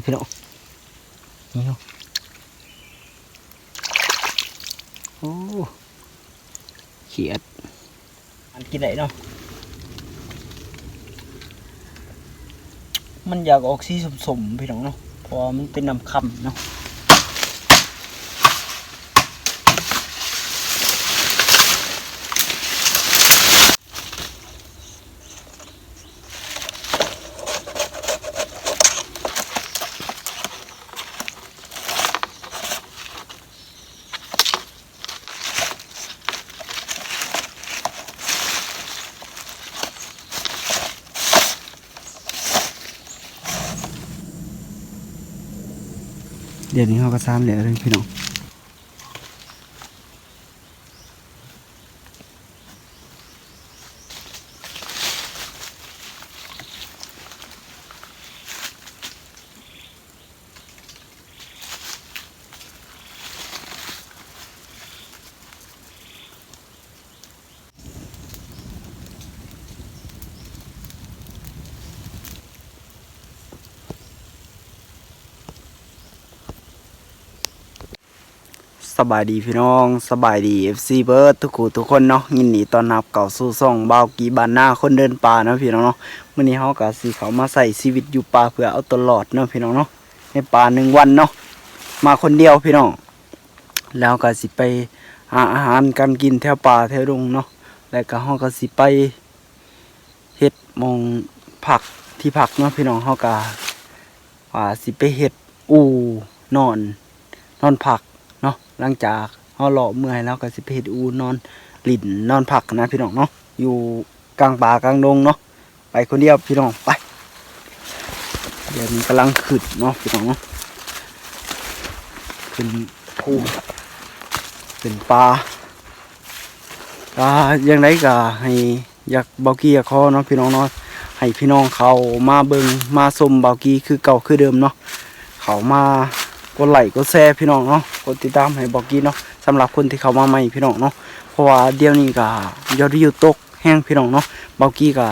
เลยพี่น้องนี่เนาะโอ้เขียดมันกินไหนเนาะมันอยากออกสีสมๆพี่น้องเนาะเพราะมันเป็นน้ำคำเนาะ เดี๋ยวนี้เขาก็ซ้ำแล้วเลยพี่น้อง สบายดีพี่น้องสบายดี FC เบิร์ดทุกคู่ทุกคนเนาะยินดีต้อนรับเก่าสู่ซ่องเบากีบานหน้าคนเดินป่าเนาะพี่น้องเนาะมื้อนี้เฮาก็สิเขามาใส่ชีวิตอยู่ป่าเพื่อเอาตลอดเนาะพี่น้องเนาะในป่าหนึ่งวันเนาะมาคนเดียวพี่น้องแล้วก็สิไปหาอาหารการกินแถวป่าแถวดงเนาะแล้วก็เฮาก็สิไปเฮ็ดมองผักที่ผักเนาะพี่น้องเฮาก็ว่าสิไปเฮ็ดอู่นอน นอนผัก หลังจากเฮาเลาะเมื่อยแล้วก็สิเฮ็ดอูนอนหลินนอนพักนะพี่น้องเนาะอยู่กลางป่ากลางดงเนาะไปคนเดียวพี่น้องไปเดี๋ยวนี้กำลังขึ้นเนาะพี่น้องเนาะขึ้นภูเป็นปลาก็ยังไงก็ให้อยากเบากี้อยากคอเนาะพี่น้องเนาะให้พี่น้องเขามาเบิงมาชมเบากี้คือเก่าคือเดิมเนาะเขามากดไลค์กดแชร์พี่น้องเนาะ ดติดตามให้บอกกี้เนาะสำหรับคนที่เข้ามาใหม่พี่น้องเนาะเพราะว่าเดี๋ยวนี้ก็ยอดวิวตกแห้งพี่น้องเนาะบอกกี้ก็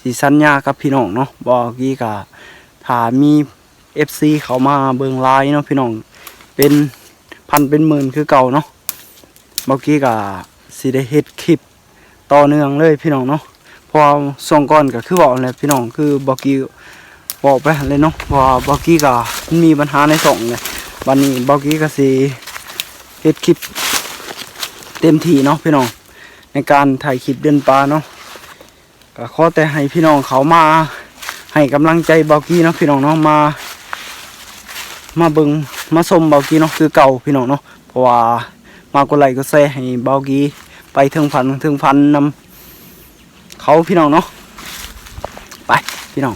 สิสัญญากับพี่น้องเนาะบอกกี้ก็ถ้ามี FC เขามาเบิงไลน์เนาะพี่น้องเป็นพันเป็นหมื่นคือเก่าเนาะบอกกี้ก็สิได้เฮ็ดคลิปต่อเนื่องเลยพี่น้องเนาะเพอส่งก่อนก็คือบอกเลยพี่น้องคือบอกกี้บอกไปเลยเนาะว่าบอกกี้ก็มันมีปัญหาในสองเลย วันนี้บอกกี้ก็สิเฮ็ดคลิปเต็มที่เนาะพี่น้องในการถ่ายคลิปเดินป่าเนาะก็ขอแต่ให้พี่น้องเขามา ให้กำลังใจบอกกี้เนาะพี่น้องเนาะมา มาเบิงมาชมบอกกี้เนาะคือเก่าพี่น้องเนาะเพราะว่ามากดไลค์ก็แชร์ให้บอกกี้ไปถึงพันถึงพันนำเขาพี่น้องเนาะไปพี่น้อง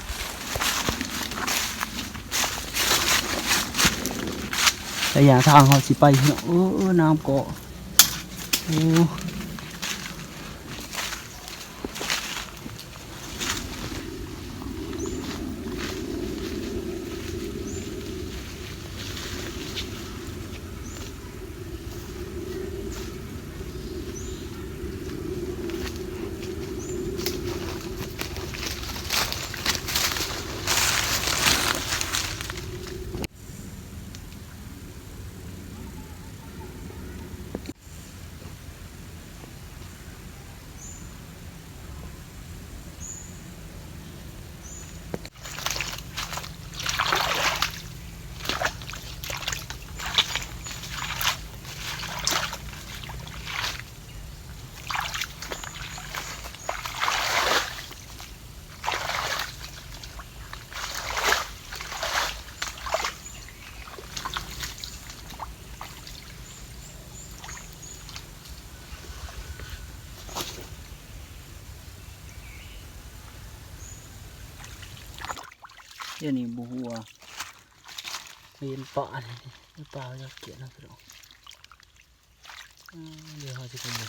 ระยะทางเขาสิไปเนาะโอ้เอน้ำเกาะโอ้ เดี๋ยวนี้บัวเรีนป่าเลยป่าจะเกลียนะพี่น้องเดี๋ยวเขาจะไปดู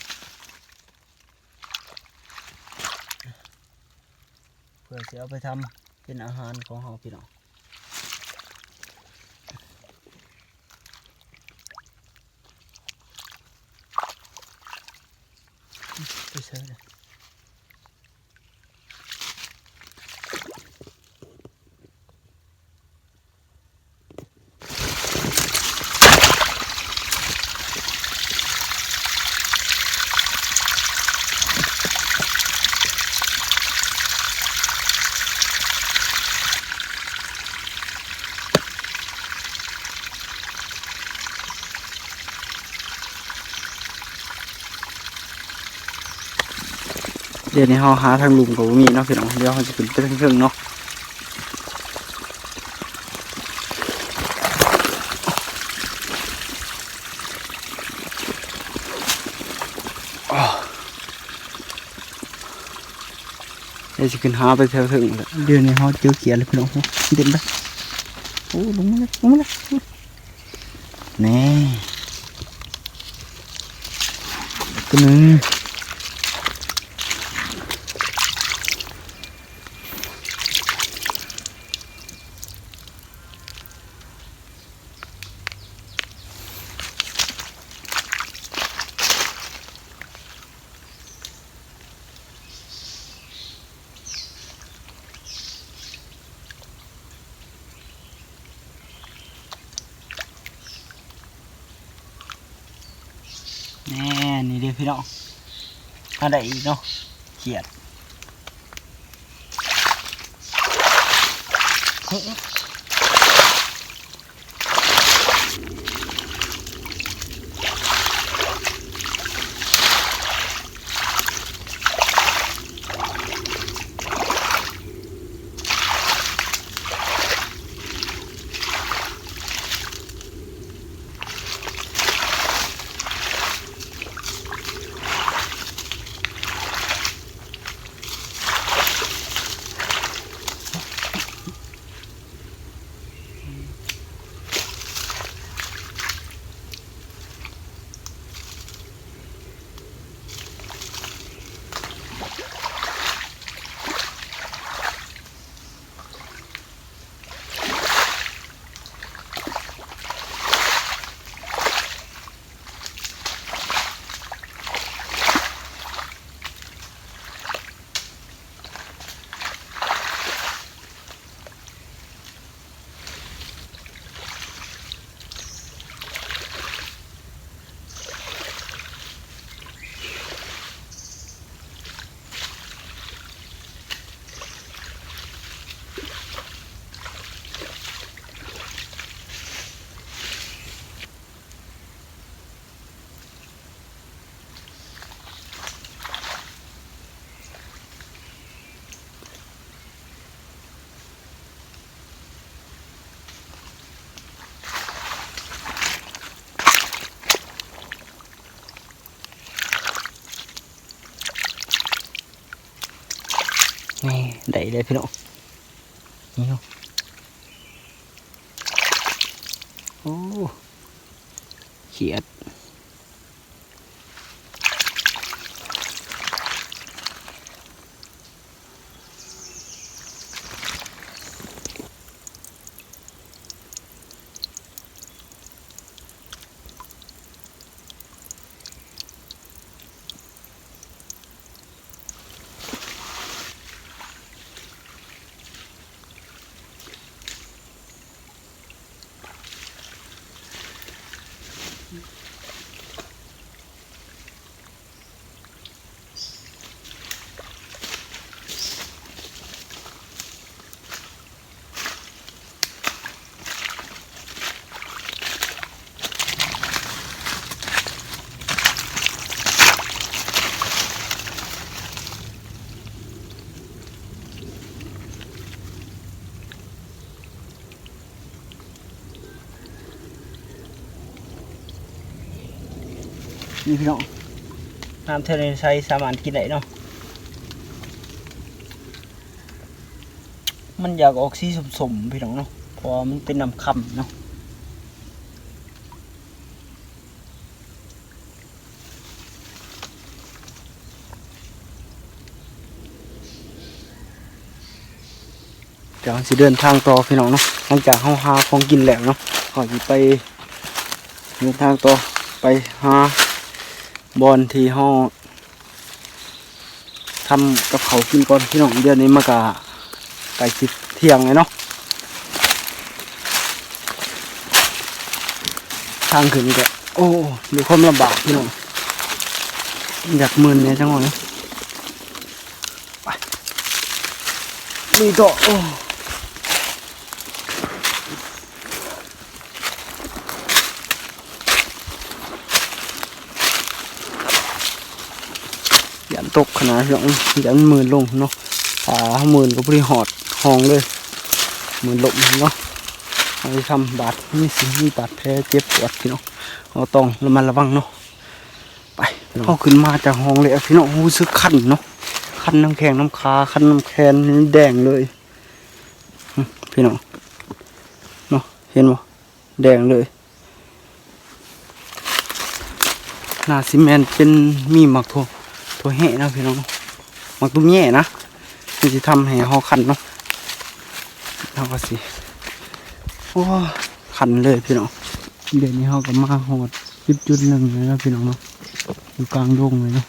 เพื่อจะเอาไปทำเป็นอาหารของเขาพี่น้องไปเสิร์ฟเลย ดี๋ยวนี้เฮาหาทางลุงก็บ่มีเนาะพี่น้องเดี๋ยวเฮาจะขึ้นไปทางเทิงเนาะอ้อเดี๋ยวจะขึ้นหาไปแถวเทิงแล้วเดี๋ยวนี้เฮาเจอเขียนเลยพี่น้องเด็ดไปโอ้ลงมาเลยลงมาเลยแน่ตัวหนึง แน่นี่เด้อพี่น้องมาได้อีกเนาะเขียด ได้เลยพี่น้องนี่เนาะโอ้เขียด นี่พี่น้องน้ำทะเลใช้สามารถกินได้เนาะมันอยากออกสีสมๆพี่น้องเนาะเพราะว่ามันเป็นน้ำค่ำเนาะเดี๋ยวสิเดินทางต่อพี่น้องเนาะหลังจากเฮาหาของกินแล้วเนาะก็สิไปเดินทางต่อไปหา บอลที่ห้อทำกับเขากินก่อนพี่น้องเดือนนี้มากะไก่สิเที่ยงเลยเนาะทางขึ้นก็โอ้มีความลำบากพี่น้องอยากมึนเนี่ยจังหวะนี้ไปนี่ก็โอ้ ตกขนาดพี่น้องยันหมื่นลงเนาะอ่าหมื่นก็บริหอดห้องเลยหมื่นลมเนาะเอาไปทำบาดมีสิมีบาดแผลเจ็บปวดพี่น้องเราต้องระมัดระวังเนาะไปเขาขึ้นมาจากห้องเลยพี่น้องรู้สึกคันเนาะคันน้ำแข็งน้ำคาคันน้ำแคนนี่แดงเลยพี่น้องเนาะเห็นบ่แดงเลยนาซีเมนเป็นมีหมักถั่ ถั่วแห่นะพี่น้องมักตุ้มแย่นะมันจะทำให้หอขันเนาะเราก็สิโอ้ขันเลยพี่น้องเดี๋ยวนี้เขาก็มาหอดจิบจุดหนึ่งเลยนะพี่น้องเนาะอยู่กลางดงเลยเนาะ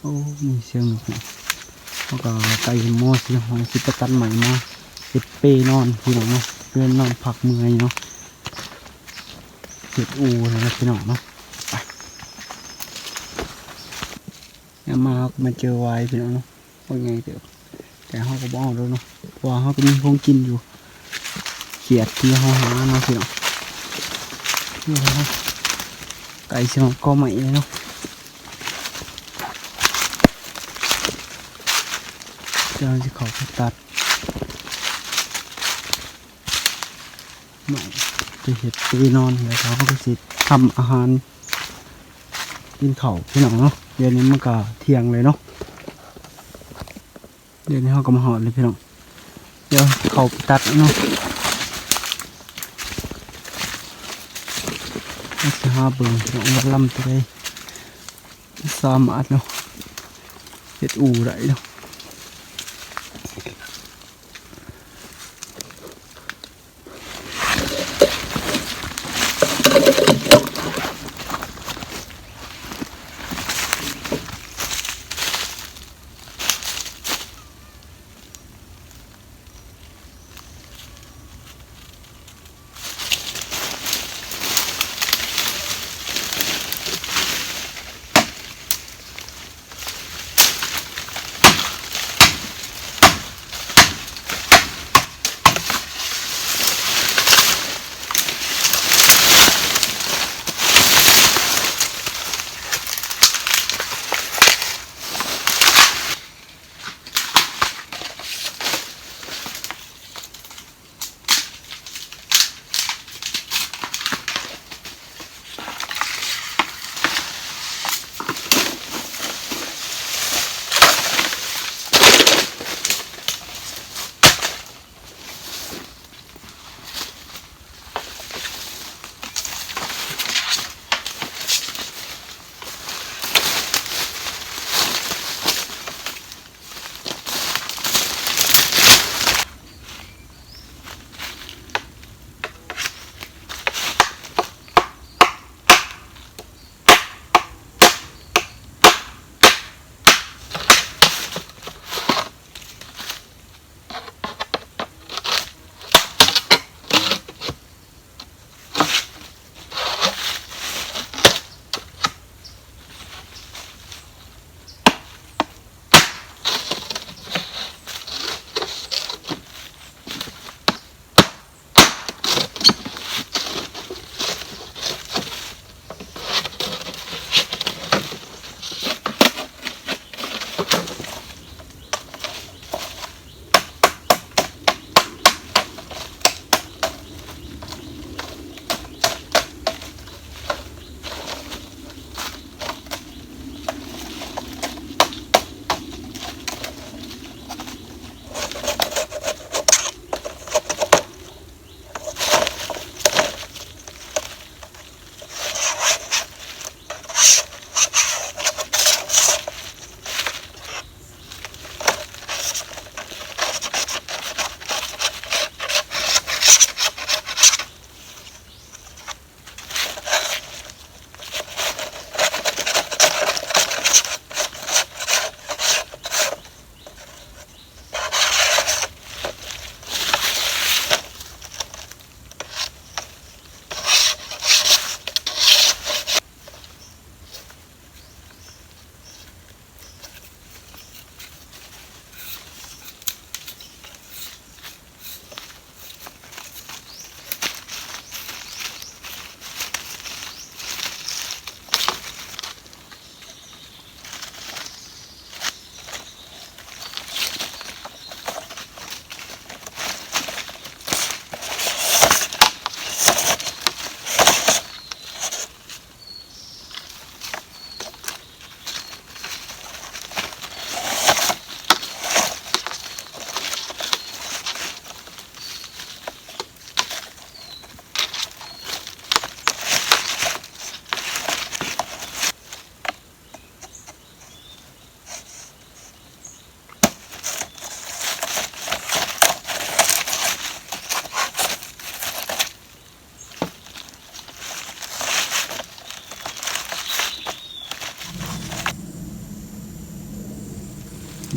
โอ้มีเสียงหนุกนะเขาก็ไก่หม้อสีหอยสิปตันใหม่มาเห็ดเป้นอนพี่น้องเนาะเพื่อนนอนผักเมื่อยเนาะเห็ดอูเลยนะพี่น้องเนาะไป เนี่ยมาเขาก็มาเจอไว้พี่น้องเนาะว่าไงเดี๋ยวแต่เขาก็บอกแล้วเนาะพว่าเขาก็มีคงกินอยู่เขียดที่เขาหาเนาะพี่น้องนี่นะครับไก่เชียงก็ใหม่เลยเนาะเราจะขาไปตัดใหม่ไปเห็ดไปนอนแล้วเขาก็สิทำอาหาร กินข้าพี่น้องเนาะเดี๋ยวนี้มันก็เที่ยงเลยเนาะเดี๋ยวนี้เขาก็มาหอดเลยพี่น้องเดี๋ยวเขาตัดเนาะนี่สิหาเบิ่งพี่น้องว่าลำตัวเลยสามารถเนาะเห็ดอู่ไรเนาะ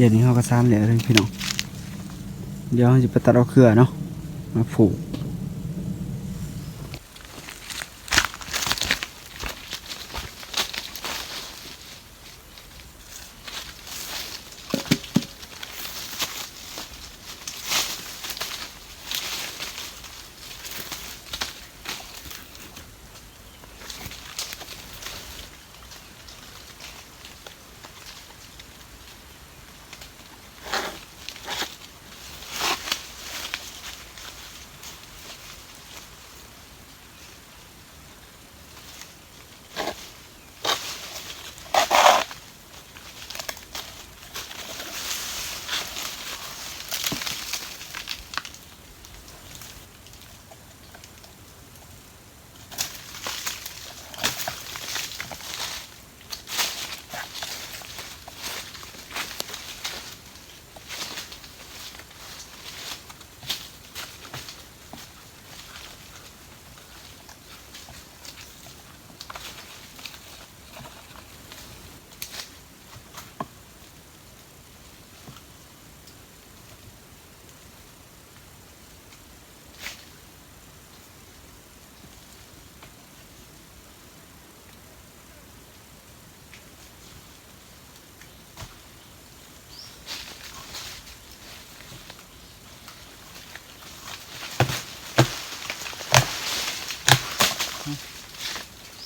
ดี๋ยวนี้เขาก็ซ้ำแล้วเลยพี่น้องเดี๋ยวเราจะไปตัดเอาเครือเนาะมาผูก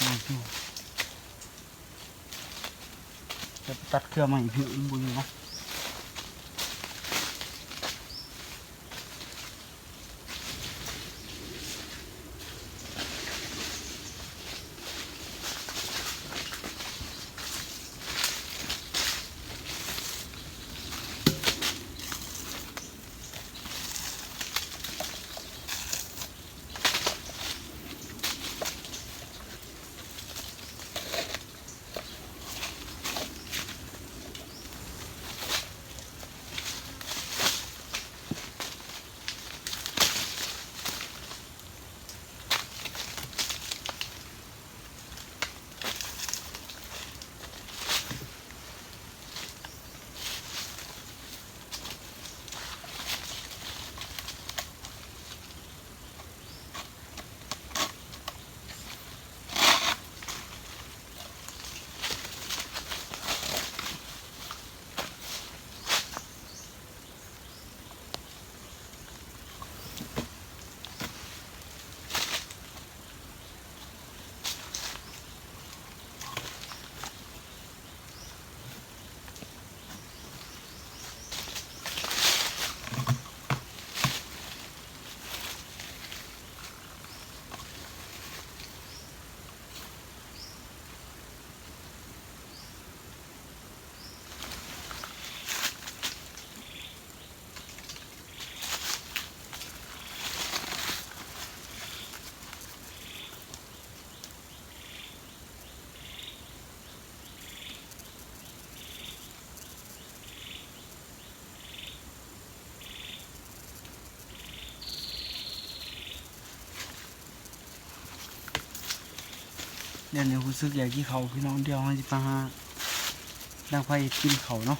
จะไป ตัดเครือใหม่พี่บุญเนาะ เดี๋ยวนี้รู้สึกอยากกินเขาพี่น้องเดียวเราจะไปหาดังไฟกินเขาเนาะ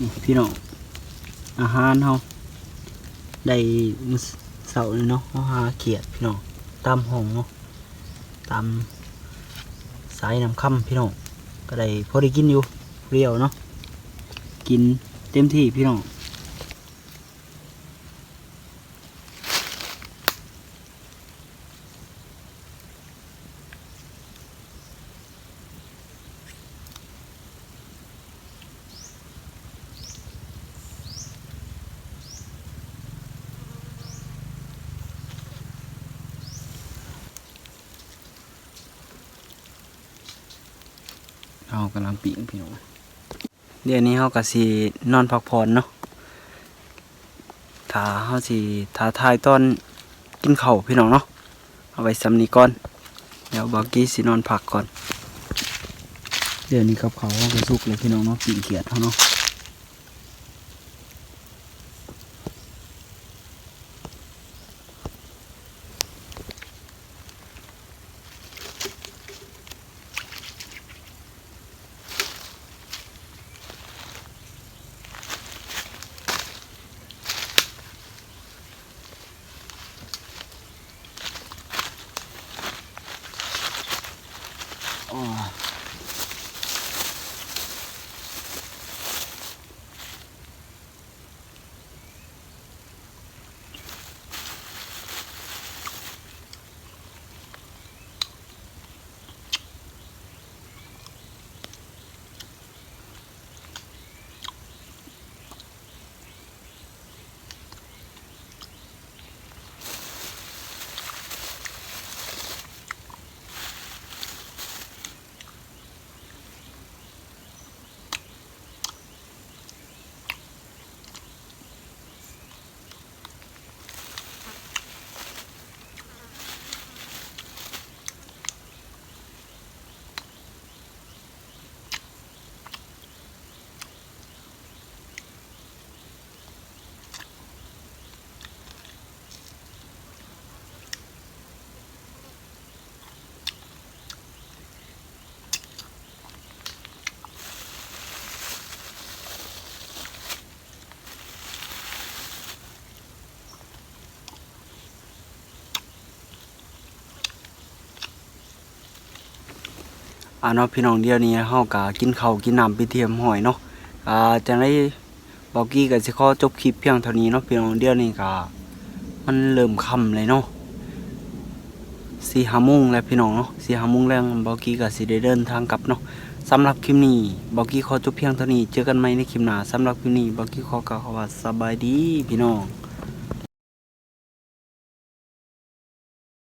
นี่ พี่น้องอาหารเฮาได้เสาเนาะเฮาหาเขียดพี่น้องตามห้องเนาะตามสายน้ำค่ำพี่น้องก็ได้พอได้กินอยู่เรียวเนาะกินเต็มที่พี่น้อง ปิงพี่น้องเดี๋ยวนี้เขาก็สินอนพักผ่อนเนาะถ้าเขาสิท้าทายตอนกินเข่าพี่น้องเนาะเอาไว้สำนีก่อนเดี๋ยวบอกกี้สินอนพักก่อน เดี๋ยวนี้กับเขาเขาก็สุกเลยพี่น้องเนาะปิงเขียดเขาเนาะ อ๋อ อาเนาะพี่น้องเดียวนี้เฮาก็กินข้าวกินน้ำไปเทียมหอยเนาะอ่าจังได๋บอกกี้ก็สิขอจบคลิปเพียงเท่านี้เนาะพี่น้องเดียวนี้ก็มันเริ่มค่ำเลยเนาะสี่ห้าโมงแล้วพี่น้องเนาะสี่ห้าโมงแล้วบอกกี้ก็สิได้เดินทางกลับเนาะสำหรับคลิปนี้บอกกี้ขอจบเพียงเท่านี้เจอกันใหม่ในคลิปหน้าสำหรับคลิปนี้บอกกี้ขอกล่าวว่าสบายดีพี่น้อง